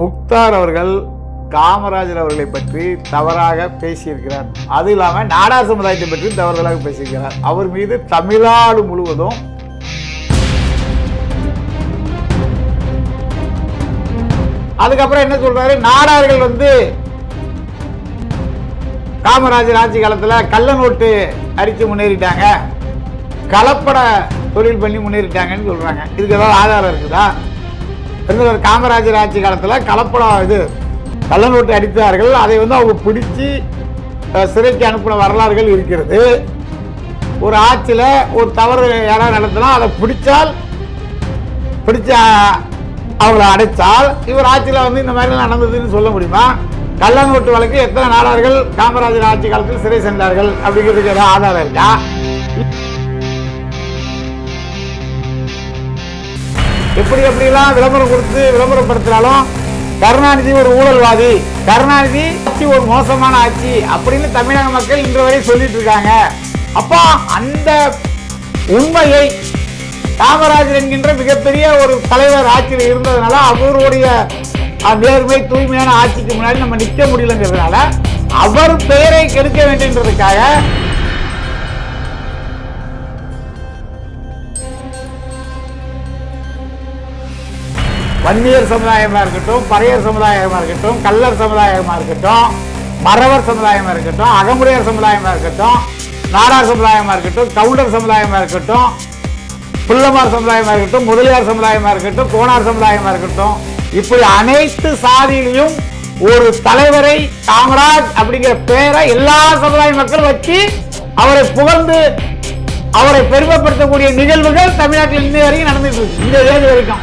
முக்தார் அவர்கள் காமராஜர் அவர்களை பற்றி தவறாக பேசியிருக்கிறார். அது இல்லாமல் நாடார் சமுதாயத்தை பற்றி தவறுதலாக பேசியிருக்கிறார். அவர் மீது தமிழ்நாடு முழுவதும் அதுக்கப்புறம் என்ன சொல்றாரு? நாடார்கள் வந்து காமராஜர் ஆட்சி காலத்தில் கள்ள நோட்டு அரித்து முன்னேறிட்டாங்க. கலப்பட தொழில் பண்ணி முன்னேறிட்டாங்கன்னு சொல்றாங்க. இதுக்கு ஏதாவது ஆதாரம் இருக்குதா? இருந்தவர் காமராஜர் ஆட்சி காலத்தில் கலப்படம் இது கள்ள நோட்டு அடித்தார்கள். அதை வந்து அவங்க பிடிச்சி சிறைக்கு அனுப்பின வரலாறுகள் இருக்கிறது. ஒரு ஆட்சியில் ஒரு தவறு யாராவது நடத்தினா அதை பிடிச்சால் பிடிச்ச அவங்களை அடைச்சால் இவர் ஆட்சியில் வந்து இந்த மாதிரிலாம் நடந்ததுன்னு சொல்ல முடியுமா? கள்ள நோட்டு வழக்கு எத்தனை நாடார்கள் காமராஜர் ஆட்சி காலத்தில் சிறை சென்றார்கள் அப்படிங்கிறதுக்கு ஏதாவது ஆதாரம் இருக்கா? எப்படி எப்படிலாம் விளம்பரம் கொடுத்து விளம்பரப்படுத்தினாலும் கருணாநிதி ஒரு ஊழல்வாதி. கருணாநிதி ஆட்சி ஒரு மோசமான ஆட்சி அப்படின்னு தமிழக மக்கள் இன்று வரை சொல்லிட்டு இருக்காங்க. அப்போ அந்த உண்மையை காமராஜர் என்கின்ற மிகப்பெரிய ஒரு தலைவர் ஆட்சியில் இருந்ததுனால அவருடைய நேர்மை தூய்மையான ஆட்சிக்கு முன்னாடி நம்ம நிற்க முடியலங்கிறதுனால அவர் பெயரை கெடுக்க வேண்டுன்றதுக்காக வன்னியர் சமுதாயமாக இருக்கட்டும் பறையர் சமுதாயமாக இருக்கட்டும் கள்ளர் சமுதாயமாக இருக்கட்டும் மறவர் சமுதாயமாக இருக்கட்டும் அகமுடையர் சமுதாயமாக இருக்கட்டும் நாடார் சமுதாயமாக இருக்கட்டும் கவுண்டர் சமுதாயமாக இருக்கட்டும் புள்ளமார் சமுதாயமாக இருக்கட்டும் முதலியார் சமுதாயமாக இருக்கட்டும் கோணார் சமுதாயமாக இருக்கட்டும். இப்படி அனைத்து சாதியிலையும் ஒரு தலைவரை காமராஜ் அப்படிங்கிற பெயரை எல்லா சமுதாய மக்களும் வச்சு அவரை புகழ்ந்து அவரை பெருமைப்படுத்தக்கூடிய நிகழ்வுகள் தமிழ்நாட்டில் இன்னை வரைக்கும் நடந்துட்டு இருக்கு. இந்த தேதி வரைக்கும்.